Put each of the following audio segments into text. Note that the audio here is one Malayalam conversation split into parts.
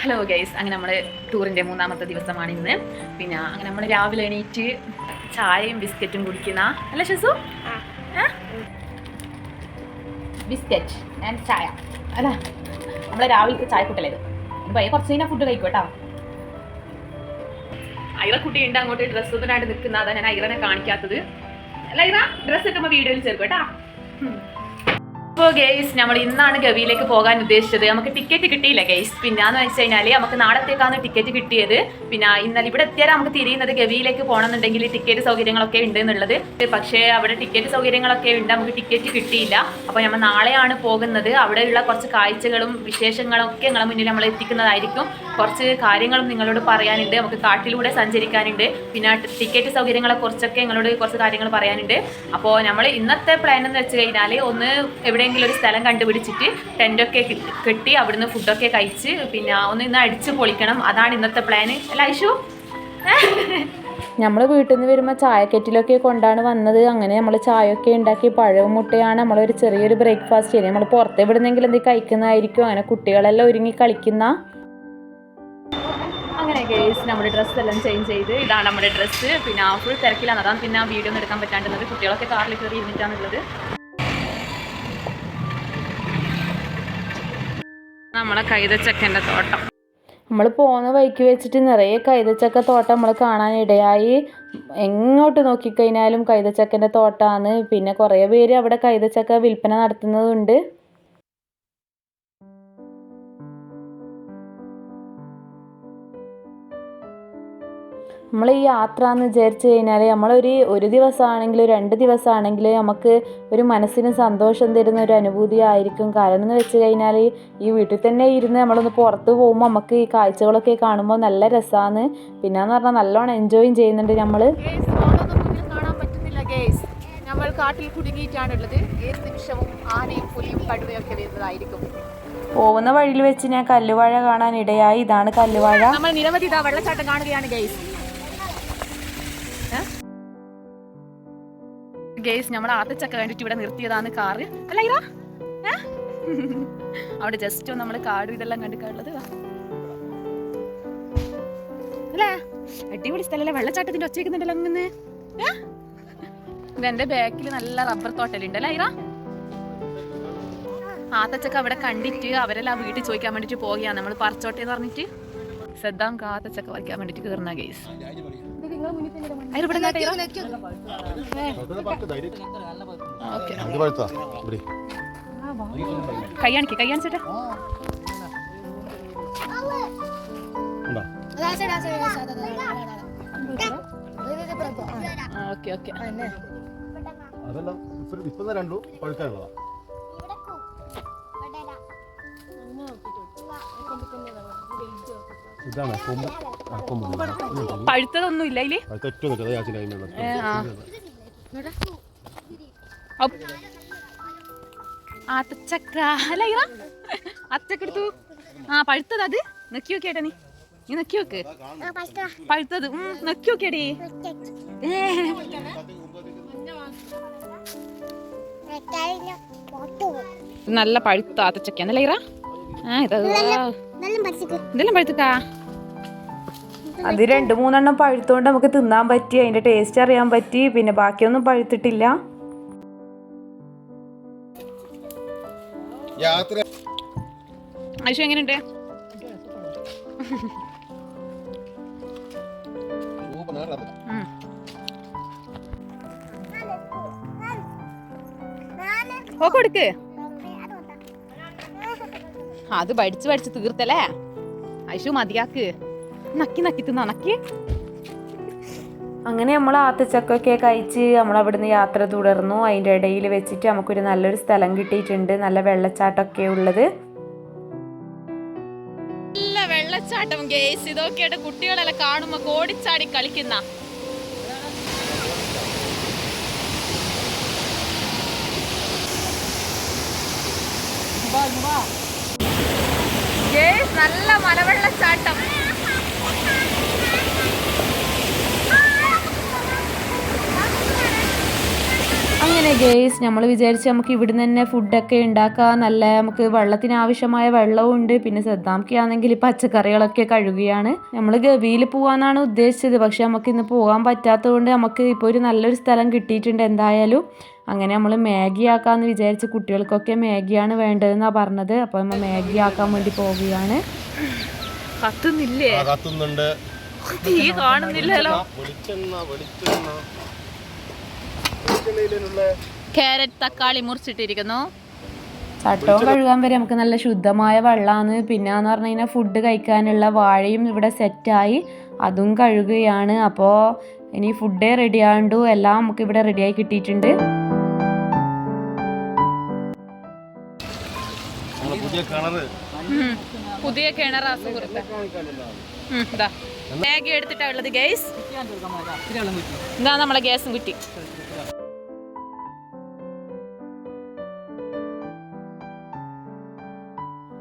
ഹലോ ഗൈസ് അങ്ങനെ നമ്മൾ ടൂറിന്റെ മൂന്നാമത്തെ ദിവസമാണ് ഇന്ന്. പിന്നെ അങ്ങനെ നമ്മൾ രാവിലെ എണീറ്റ് ചായയും ബിസ്ക്കറ്റും കുടിക്കുന്ന അല്ല ഷസു? ബിസ്ക്കറ്റ് ആൻഡ് ചായ. അല്ല? നമ്മളെ രാവിലത്തെ ചായ കൂട്ടലേത് ഭയ കുറച്ച് കഴിഞ്ഞാൽ ഫുഡ് കഴിക്കും കേട്ടോ. ഐറ കുട്ടി ഉണ്ട് അങ്ങോട്ട് ഡ്രസ്സ് ഒന്നിനായിട്ട് നിൽക്കുന്ന അതാ ഞാൻ ഐറനെ കാണിക്കാത്തത്. അല്ല ഡ്രസ്സൊക്കെ ഡ്രസ്സ് ഇട്ടുമ്പോൾ വീഡിയോയിൽ ചേർക്കും കേട്ടാ. അപ്പോൾ ഗെയ്സ് നമ്മൾ ഇന്നാണ് ഗവിയിലേക്ക് പോകാൻ ഉദ്ദേശിച്ചത്. നമുക്ക് ടിക്കറ്റ് കിട്ടിയില്ല ഗെയ്സ് പിന്നാന്ന് വെച്ച് കഴിഞ്ഞാൽ നമുക്ക് നാളത്തേക്കാണ് ടിക്കറ്റ് കിട്ടിയത്. പിന്നെ ഇന്നലെ ഇവിടെ എത്തിയാൽ നമുക്ക് തിരിയുന്നത്. ഗവിയിലേക്ക് പോകണമെന്നുണ്ടെങ്കിൽ ടിക്കറ്റ് സൗകര്യങ്ങളൊക്കെ ഉണ്ട് എന്നുള്ളത്. പക്ഷേ അവിടെ ടിക്കറ്റ് സൗകര്യങ്ങളൊക്കെ ഉണ്ട്. നമുക്ക് ടിക്കറ്റ് കിട്ടിയില്ല. അപ്പോൾ നമ്മൾ നാളെയാണ് പോകുന്നത്. അവിടെയുള്ള കുറച്ച് കാഴ്ചകളും വിശേഷങ്ങളും ഒക്കെ നിങ്ങളെ മുന്നിൽ നമ്മൾ എത്തിക്കുന്നതായിരിക്കും. കുറച്ച് കാര്യങ്ങളും നിങ്ങളോട് പറയാനുണ്ട്. നമുക്ക് കാട്ടിലൂടെ സഞ്ചരിക്കാനുണ്ട്. പിന്നെ ടിക്കറ്റ് സൗകര്യങ്ങളെ കുറിച്ചൊക്കെ നിങ്ങളോട് കുറച്ച് കാര്യങ്ങൾ പറയാനുണ്ട്. അപ്പോൾ നമ്മൾ ഇന്നത്തെ പ്ലാൻ എന്ന് വെച്ച് കഴിഞ്ഞാൽ ഒന്ന് എവിടെയെങ്കിലും ഒരു സ്ഥലം കണ്ടുപിടിച്ചിട്ട് ടെന്റൊക്കെ കെട്ടി അവിടുന്ന് ഫുഡൊക്കെ കഴിച്ച് പിന്നെ ഒന്ന് ഇന്ന് അടിച്ച് പൊളിക്കണം. അതാണ് ഇന്നത്തെ പ്ലാൻ അല്ല ഐഷു? നമ്മൾ വീട്ടിൽ നിന്ന് വരുമ്പോൾ ചായക്കെറ്റിലൊക്കെ കൊണ്ടാണ് വന്നത്. അങ്ങനെ നമ്മൾ ചായയൊക്കെ ഉണ്ടാക്കി പഴവും മുട്ടയാണ് നമ്മളൊരു ചെറിയൊരു ബ്രേക്ക്ഫാസ്റ്റ് ചെയ്യുന്നത് നമ്മൾ പുറത്ത് എവിടുന്നെങ്കിലും എന്തെങ്കിലും കഴിക്കുന്നതായിരിക്കും. അങ്ങനെ കുട്ടികളെല്ലാം ഒരുങ്ങി കളിക്കുന്ന. അങ്ങനെ ഗേസ് നമ്മുടെ ഡ്രസ്സ് എല്ലാം ചേഞ്ച് ചെയ്ത് ഇതാണ് നമ്മുടെ ഡ്രസ്സ് പിന്നെ ഫുൾ തിരക്കിലാണ് അതാണ് പിന്നെ വീഡിയോ ഒന്നും എടുക്കാൻ പറ്റാണ്ടുള്ളത് കുട്ടികളൊക്കെ കാറിൽ കയറി ഇരുന്നിട്ടാണുള്ളത് നമ്മളെ കൈതച്ചക്കന്റെ തോട്ടം. നമ്മൾ പോകുന്ന വഴിക്ക് വെച്ചിട്ട് നിറയെ കൈതച്ചക്ക തോട്ടം നമ്മൾ കാണാനിടയായി എങ്ങോട്ട് നോക്കിക്കഴിഞ്ഞാലും കൈതച്ചക്കന്റെ തോട്ടമാണ് പിന്നെ കുറേ പേര് അവിടെ കൈതച്ചക്ക വിൽപ്പന നടത്തുന്നതുണ്ട്. നമ്മൾ ഈ യാത്ര എന്ന് വിചാരിച്ചു കഴിഞ്ഞാൽ നമ്മളൊരു ഒരു ദിവസമാണെങ്കിലും രണ്ട് ദിവസമാണെങ്കിലും നമുക്ക് ഒരു മനസ്സിന് സന്തോഷം തരുന്ന ഒരു അനുഭൂതി ആയിരിക്കും. കാരണം എന്ന് വെച്ച് കഴിഞ്ഞാൽ ഈ വീട്ടിൽ തന്നെ ഇരുന്ന് നമ്മളൊന്ന് പുറത്ത് പോകുമ്പോൾ നമുക്ക് ഈ കാഴ്ചകളൊക്കെ കാണുമ്പോൾ നല്ല രസമാണ് പിന്നെന്ന് പറഞ്ഞാൽ നല്ലോണം എൻജോയും ചെയ്യുന്നുണ്ട് നമ്മൾ ഗേസ് നമ്മൾ കാട്ടിൽ കുടുങ്ങിയിട്ടാണുള്ളത്. ഏത് നിമിഷവും ആനയും പുലിയും കടുവയൊക്കെ വരുന്നതായിരിക്കും. പോകുന്ന വഴിയിൽ വെച്ച് ഞാൻ കല്ലുവാഴ കാണാൻ ഇടയായി ഇതാണ് കല്ലുവാഴ. നമ്മൾ നിരവധി വെള്ളച്ചാട്ടം കാണുകയാണ് ഗെയ്സ് ഗെയ്സ് നമ്മൾ ആത്തച്ചക്ക കണ്ടിട്ട് ഇവിടെ നിർത്തിയതാണ് കാറ്. അല്ല ഇറ അവിടെ ജസ്റ്റ് നമ്മൾ കാട് ഇതെല്ലാം കണ്ടിട്ടുള്ളത് അല്ലേ? അടിപൊളി സ്ഥലമല്ലേ വെള്ളച്ചാട്ടത്തിന്റെ ഒച്ചയ്ക്കുന്നുണ്ടല്ലോ അങ്ങനെ? ഇതെന്റെ ബാക്കിൽ നല്ല റബ്ബർ തോട്ടലുണ്ട്. അല്ലേ ഇറ ആത്തച്ചക്ക അവിടെ കണ്ടിട്ട് അവരെല്ലാം വീട്ടിൽ ചോദിക്കാൻ വേണ്ടിട്ട് പോവുകയാണ്. നമ്മൾ പറിച്ചോട്ടെ എന്ന് പറഞ്ഞിട്ട്. സദ്ദാം കാത്തച്ചക്ക പറിക്കാൻ വേണ്ടിട്ട് കയറുന്ന കേസ് കയ്യാണിക്ക് കയ്യാണിച്ചേട്ടാ. ചേട്ടാ ഓക്കെ ഓക്കെ. അതല്ല ഇപ്പൊ ഇപ്പൊ രണ്ടു പഴുക്കാനുള്ളതാ. ഇതാണ് കൊമ്പ് ആ കൊമ്പ് പഴുത്തതൊന്നും ഇല്ല ഇതിൽ നിൽക്കുന്നത് യാച്ചിന്റെ അല്ല ഇറ. ആ പഴുത്തത് അത്. നെക്കി നോക്കിയേട്ടാ നീ. നീ നെക്കി നോക്ക്. പഴുത്തത്. ഉം, നെക്കി നോക്കിയടി. നല്ല പഴുത്ത ആത്തച്ചക്ക എന്നല്ല ഇറ? ആ ഇതാ. ഇതെല്ലാം അത് രണ്ട് മൂന്നെണ്ണം പഴുത്തോണ്ട് നമുക്ക് തിന്നാൻ പറ്റി അതിന്റെ ടേസ്റ്റ് അറിയാൻ പറ്റി പിന്നെ ബാക്കിയൊന്നും പഴുത്തിട്ടില്ല. യാത്ര. എങ്ങനെയുണ്ട്. ഓ കൊടുക്ക്. അത് പഠിച്ച് പഠിച്ച് തീർത്തല്ലേ? ഐശു മതിയാക്ക്. നക്കി നക്കി തിന്നണക്കി അങ്ങനെ നമ്മൾ ആത്തച്ചക്കൊക്കെ കഴിച്ച് നമ്മൾ അവിടുന്ന് യാത്ര തുടർന്നു. അതിന്റെ ഇടയിൽ വെച്ചിട്ട് നമുക്കൊരു നല്ലൊരു സ്ഥലം കിട്ടിയിട്ടുണ്ട്. നല്ല വെള്ളച്ചാട്ടമൊക്കെ ഉള്ളത്. നല്ല വെള്ളച്ചാട്ടം ഗേസ്. ഇതൊക്കെയായിട്ട് കുട്ടികളെല്ലാം കാണുമ്പോ ഓടിച്ചാടി കളിക്കുന്ന ഗേസ് നല്ല മലവെള്ളച്ചാട്ടം അങ്ങനെ അങ്ങനെ ഗേസ് നമ്മൾ വിചാരിച്ച് നമുക്ക് ഇവിടുന്ന് തന്നെ ഫുഡൊക്കെ ഉണ്ടാക്കാം. നല്ല നമുക്ക് വെള്ളത്തിന് ആവശ്യമായ വെള്ളവും ഉണ്ട്. പിന്നെ സദ്ദാംക്കാണെങ്കിൽ പച്ചക്കറികളൊക്കെ കഴുകുകയാണ്. നമ്മൾ ഗവിയിൽ പോകാനാണ് ഉദ്ദേശിച്ചത്. പക്ഷെ നമുക്ക് ഇന്ന് പോകാൻ പറ്റാത്തത് കൊണ്ട് നമുക്ക് ഇപ്പോൾ ഒരു നല്ലൊരു സ്ഥലം കിട്ടിയിട്ടുണ്ട് എന്തായാലും. അങ്ങനെ നമ്മൾ മാഗി ആക്കാമെന്ന് വിചാരിച്ച് കുട്ടികൾക്കൊക്കെ മാഗിയാണ് വേണ്ടതെന്നാണ് പറഞ്ഞത്. അപ്പോൾ നമ്മൾ മാഗി ആക്കാൻ വേണ്ടി പോവുകയാണ്. കത്തുന്നില്ലേ? കത്തുന്നുണ്ട്. തീ കാണുന്നില്ലല്ലോ. വെളിച്ചെണ്ണ വെളിച്ചെണ്ണ ക്യാരറ്റ് തക്കാളി മുറിച്ചിട്ടിരിക്കുന്നു. ചട്ടവും കഴുകാൻ വരെ നമുക്ക് നല്ല ശുദ്ധമായ വെള്ളമാണ് പിന്നെ എന്ന് പറഞ്ഞു കഴിഞ്ഞാൽ ഫുഡ് കഴിക്കാനുള്ള വാഴയും ഇവിടെ സെറ്റായി അതും കഴുകുകയാണ്. അപ്പോൾ ഇനി ഫുഡേ റെഡി ആണ്ടു. എല്ലാം നമുക്ക് ഇവിടെ റെഡിയായി കിട്ടിയിട്ടുണ്ട്. പുതിയ കിണറ്. സുഹൃത്ത്. എടുത്തിട്ടാ ഉള്ളത് ഗ്യാസ് ഇതാ നമ്മളെ ഗ്യാസും കുറ്റി.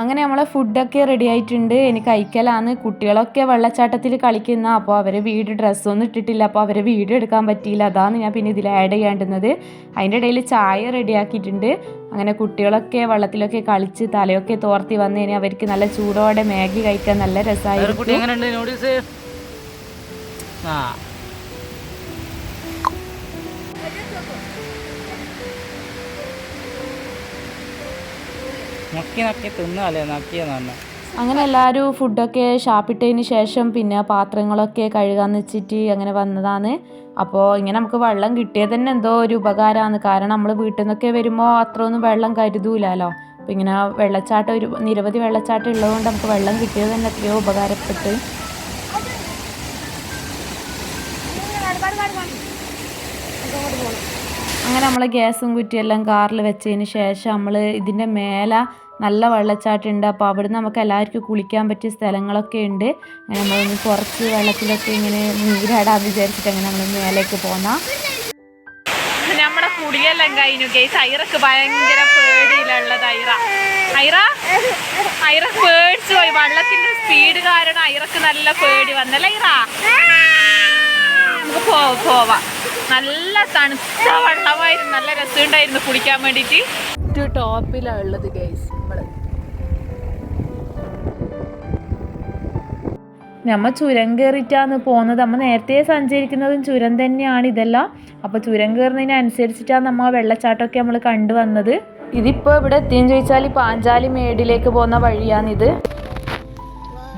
അങ്ങനെ നമ്മളെ ഫുഡൊക്കെ റെഡി ആയിട്ടുണ്ട്. ഇനി കഴിക്കലാണ് കുട്ടികളൊക്കെ വെള്ളച്ചാട്ടത്തിൽ കളിക്കുന്ന. അപ്പോൾ അവർ വീട് ഡ്രസ്സൊന്നും ഇട്ടിട്ടില്ല. അപ്പോൾ അവരെ വീട് എടുക്കാൻ പറ്റിയില്ല. അതാണ് ഞാൻ പിന്നെ ഇതിൽ ആഡ് ചെയ്യേണ്ടുന്നത് അതിന്റെ ഇടയിൽ ചായ റെഡിയാക്കിയിട്ടുണ്ട് അങ്ങനെ കുട്ടികളൊക്കെ വെള്ളത്തിലൊക്കെ കളിച്ച് തലയൊക്കെ തോർത്തി വന്നു കഴിഞ്ഞാൽ അവർക്ക് നല്ല ചൂടോടെ മാഗി കഴിക്കാൻ നല്ല കുട്ടി നക്കി നക്കി തിന്നല്ലേ നക്കിയെന്ന് പറഞ്ഞു. അങ്ങനെ എല്ലാവരും ഫുഡൊക്കെ ഷാപ്പിട്ടതിന് ശേഷം പിന്നെ പാത്രങ്ങളൊക്കെ കഴുകാന്ന് വെച്ചിട്ട് അങ്ങനെ വന്നതാണ്. അപ്പോൾ ഇങ്ങനെ നമുക്ക് വെള്ളം കിട്ടിയത് തന്നെ എന്തോ ഒരു ഉപകാരമാണ്. കാരണം നമ്മൾ വീട്ടിൽ നിന്നൊക്കെ വരുമ്പോൾ അത്രയൊന്നും വെള്ളം കരുതൂലല്ലോ അപ്പോൾ ഇങ്ങനെ വെള്ളച്ചാട്ടം ഒരു നിരവധി വെള്ളച്ചാട്ടം ഉള്ളതുകൊണ്ട് നമുക്ക് വെള്ളം കിട്ടിയത് തന്നെ എത്രയോ ഉപകാരപ്പെട്ട്. അങ്ങനെ നമ്മൾ ഗ്യാസും കുറ്റിയെല്ലാം കാറിൽ വെച്ചതിന് ശേഷം നമ്മൾ ഇതിന്റെ മേലെ നല്ല വെള്ളച്ചാട്ടം ഉണ്ട് അപ്പോൾ അവിടുന്ന് നമുക്ക് എല്ലാവർക്കും കുളിക്കാൻ പറ്റിയ സ്ഥലങ്ങളൊക്കെ ഉണ്ട്. നമ്മളൊന്ന് കുറച്ച് വെള്ളത്തിലൊക്കെ ഇങ്ങനെ നീരാടാന്ന് വിചാരിച്ചിട്ട് അങ്ങനെ നമ്മൾ മേലേക്ക് പോന്നാം. നമ്മുടെ കുടിയെല്ലാം കഴിഞ്ഞു ഗേസ് ഐറക്ക് ഭയങ്കര പേടിയിലുള്ളത് ഐറ. ഐറ? ഐറ പേടിച്ചു പോയി. വെള്ളത്തിന്റെ സ്പീഡ് കാരണം ഐറക്ക് നല്ല പേടി വന്നല്ലേ ഐറ? നമുക്ക് പോവാം പോവാം. നല്ല തണുത്ത വെള്ളമായിരുന്നു. നല്ല രസമുണ്ടായിരുന്നു കുളിക്കാൻ വേണ്ടിയിട്ട്. ടോപ്പിലാണ് ഉള്ളത് ഗൈസ് നമ്മൾ നമ്മൾ ചുരം കയറിയിട്ടാണ് പോകുന്നത് നമ്മൾ നേരത്തെ സഞ്ചരിക്കുന്നതും ചുരം തന്നെയാണ് ഇതെല്ലാം. അപ്പോൾ ചുരം കയറുന്നതിനനുസരിച്ചിട്ടാണ് നമ്മൾ ആ വെള്ളച്ചാട്ടമൊക്കെ നമ്മൾ കണ്ടുവന്നത് ഇതിപ്പോൾ ഇവിടെ എത്തിയെന്ന് ചോദിച്ചാൽ ഈ പാഞ്ചാലി മേടിലേക്ക് പോകുന്ന വഴിയാണിത്.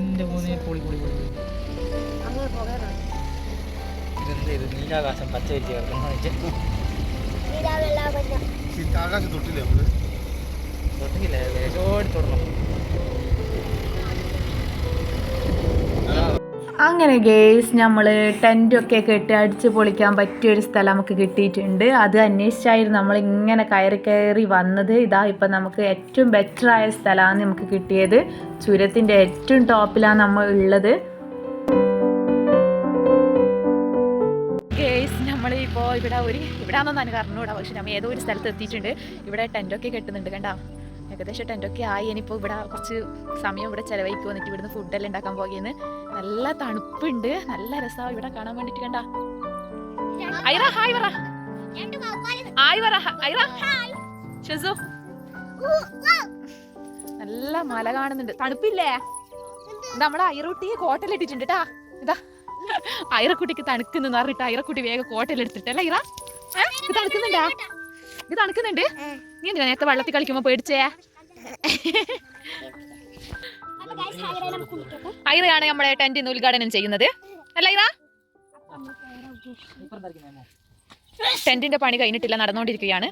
എന്റെ നീലാകാശം പച്ച വിരിച്ച് കിടക്കുന്നു ആകാശം തൊട്ടില്ലേ നമ്മൾ? തൊട്ടില്ല ലേശോടി തൊടണം. അങ്ങനെ ഗേസ് നമ്മൾ ടെന്റൊക്കെ കെട്ടി അടിച്ച് പൊളിക്കാൻ പറ്റിയ ഒരു സ്ഥലം നമുക്ക് കിട്ടിയിട്ടുണ്ട്. അത് അന്വേഷിച്ചായിരുന്നു നമ്മൾ ഇങ്ങനെ കയറി കയറി വന്നത്. ഇതാ ഇപ്പം നമുക്ക് ഏറ്റവും ബെറ്ററായ ആയ സ്ഥലമാണ് നമുക്ക് കിട്ടിയത്. ചുരത്തിന്റെ ഏറ്റവും ടോപ്പിലാണ് നമ്മൾ ഉള്ളത്. ഇപ്പോൾ ഇവിടെ ഒരു ഇവിടെ ആണെന്ന് എനിക്ക് അറിഞ്ഞൂടാ പക്ഷെ നമ്മൾ ഏതോ ഒരു സ്ഥലത്ത് എത്തിയിട്ടുണ്ട്. ഇവിടെ ടെന്റൊക്കെ കെട്ടുന്നുണ്ട് കണ്ടാ. ഏകദേശം ടെന്റൊക്കെ ആയി. ഇനിയിപ്പോൾ ഇവിടെ കുറച്ച് സമയം ഇവിടെ ചിലവഴിക്കും എന്നിട്ട് ഇവിടുന്ന് ഫുഡെല്ലാം ഉണ്ടാക്കാൻ പോകുന്നു. നല്ല തണുപ്പുണ്ട്. നല്ല രസമാണ് ഇവിടെ കാണാൻ വേണ്ടിയിട്ട് കണ്ടാ. ഐറ ഐറ. നല്ല മല കാണുന്നുണ്ട്. തണുപ്പില്ലേ? നമ്മളെ ഐറൂട്ടി കോട്ടലിട്ടിട്ടുണ്ട് കേട്ടാ ഇതാ. ഐറക്കുട്ടിക്ക് തണുക്കുന്നു പറഞ്ഞിട്ട് ഐറക്കുട്ടി വേഗം കോട്ടലെടുത്തിട്ടല്ല ഐറ ഇറ? ഇത് തണുക്കുന്നുണ്ടാ? ഇത് തണുക്കുന്നുണ്ട്? നീ എന്തിനാ നേരത്തെ വെള്ളത്തിൽ കളിക്കുമ്പോ പേടിച്ചേ? ഐറയാണ് ടെന്റിൽ നിന്ന് ഉദ്ഘാടനം ചെയ്യുന്നത്. അല്ല ഐറ ടെന്റിന്റെ പണി കഴിഞ്ഞിട്ടില്ല നടന്നുകൊണ്ടിരിക്കുകയാണ്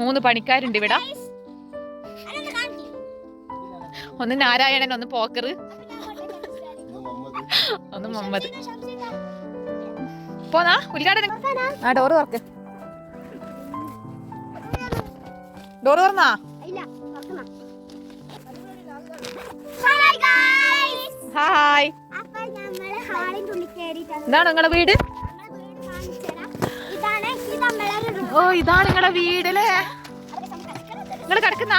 മൂന്ന് പണിക്കാരുണ്ട് ഇവിടെ. ഒന്ന് നാരായണൻ ഒന്ന് പോക്കർ ഒന്ന് മുഹമ്മദ് പോന്നാ ഉദ്ഘാടനം ആ ഡോറ് തുറക്ക്. ഡോറ് തുറന്നാ? ഹായ് ഇതാണ് നിങ്ങളെ വീട്? ഓ ഇതാണ് നിങ്ങളെ വീട് അല്ലേ? നിങ്ങൾ കിടക്കുന്ന?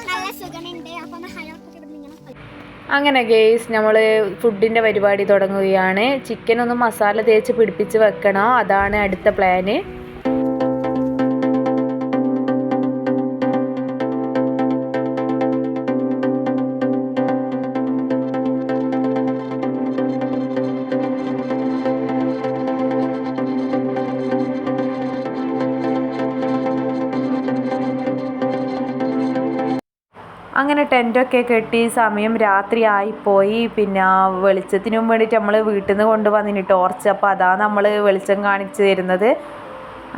നല്ല സുഖമുണ്ട്. അപ്പൊ അങ്ങനെ ഗേസ് നമ്മൾ ഫുഡിന്റെ പരിപാടി തുടങ്ങുകയാണ്. ചിക്കൻ ഒന്ന് മസാല തേച്ച് പിടിപ്പിച്ച് വെക്കണം. അതാണ് അടുത്ത പ്ലാന് അങ്ങനെ ടെന്റൊക്കെ കെട്ടി സമയം രാത്രി ആയിപ്പോയി പിന്നെ വെളിച്ചത്തിനും വേണ്ടിയിട്ട് നമ്മൾ വീട്ടിൽ നിന്ന് കൊണ്ടുവന്നിന് ടോർച്ച്. അപ്പോൾ അതാണ് നമ്മൾ വെളിച്ചം കാണിച്ചു തരുന്നത്.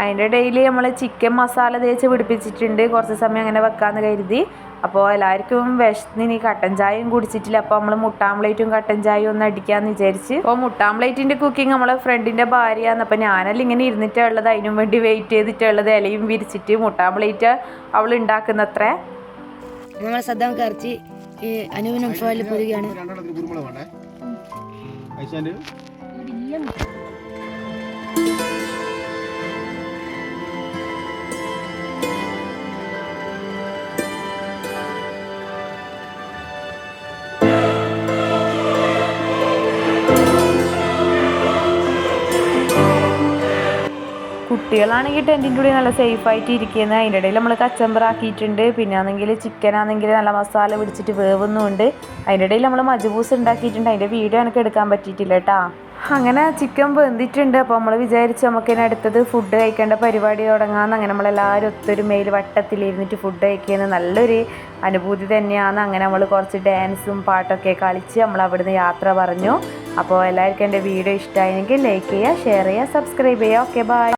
അതിന്റെ ഇടയിൽ നമ്മൾ ചിക്കൻ മസാല തേച്ച് പിടിപ്പിച്ചിട്ടുണ്ട്. കുറച്ച് സമയം അങ്ങനെ വെക്കാമെന്ന് കരുതി. അപ്പോൾ എല്ലാവർക്കും വിശന്നിന് കട്ടൻ ചായയും കുടിച്ചിട്ടില്ല. അപ്പോൾ നമ്മൾ മുട്ടാംപ്ലേറ്റും കട്ടൻ ചായയും ഒന്ന് അടിക്കാമെന്ന് വിചാരിച്ച്. അപ്പോൾ മുട്ടാംപ്ലേറ്റിന്റെ കുക്കിംഗ് നമ്മളെ ഫ്രണ്ടിന്റെ ഭാര്യയാണ്. അപ്പോൾ ഞാനല്ല ഇങ്ങനെ ഇരുന്നിട്ടുള്ളത് അതിനും വേണ്ടി വെയിറ്റ് ചെയ്തിട്ടുള്ളത് ഇലയും വിരിച്ചിട്ട് മുട്ടാംപ്ലേറ്റ് അവൾ ഉണ്ടാക്കുന്നത്രേ. നമ്മളെ സദ്ദാം കറച്ചി ഈ അനുവിനും ഫോയിൽ പൊരുകയാണ് കുട്ടികളാണെങ്കിൽ ടെന്റിന്റെ ഉള്ളിൽ നല്ല സേഫായിട്ട് ഇരിക്കുന്നത് അതിന്റെ ഇടയിൽ നമ്മൾ കച്ചമ്പറാക്കിയിട്ടുണ്ട് പിന്നെ ആണെങ്കിൽ ചിക്കൻ ആണെങ്കിൽ നല്ല മസാല പിടിച്ചിട്ട് വേവുന്നുമുണ്ട് അതിന്റെ ഇടയിൽ നമ്മൾ മജബൂസ് ഉണ്ടാക്കിയിട്ടുണ്ട്. അതിന്റെ വീഡിയോ എനിക്ക് എടുക്കാൻ പറ്റിയിട്ടില്ല കേട്ടോ അങ്ങനെ ചിക്കൻ വെന്തിട്ടുണ്ട്. അപ്പോൾ നമ്മൾ വിചാരിച്ച് നമുക്ക് ഇനി അടുത്തത് ഫുഡ് കഴിക്കേണ്ട പരിപാടി തുടങ്ങാമെന്ന് അങ്ങനെ നമ്മളെല്ലാവരും ഒത്തൊരുമയിൽ വട്ടത്തിലിരുന്നിട്ട് ഫുഡ് കഴിക്കുന്നത് നല്ലൊരു അനുഭൂതി തന്നെയാണ് അങ്ങനെ നമ്മൾ കുറച്ച് ഡാൻസും പാട്ടൊക്കെ കളിച്ച് നമ്മൾ അവിടുന്ന് യാത്ര പറഞ്ഞു. അപ്പോൾ എല്ലാവർക്കും എന്റെ വീഡിയോ ഇഷ്ടമായെങ്കിൽ ലൈക്ക് ചെയ്യുക ഷെയർ ചെയ്യുക സബ്സ്ക്രൈബ് ചെയ്യുക. Okay bye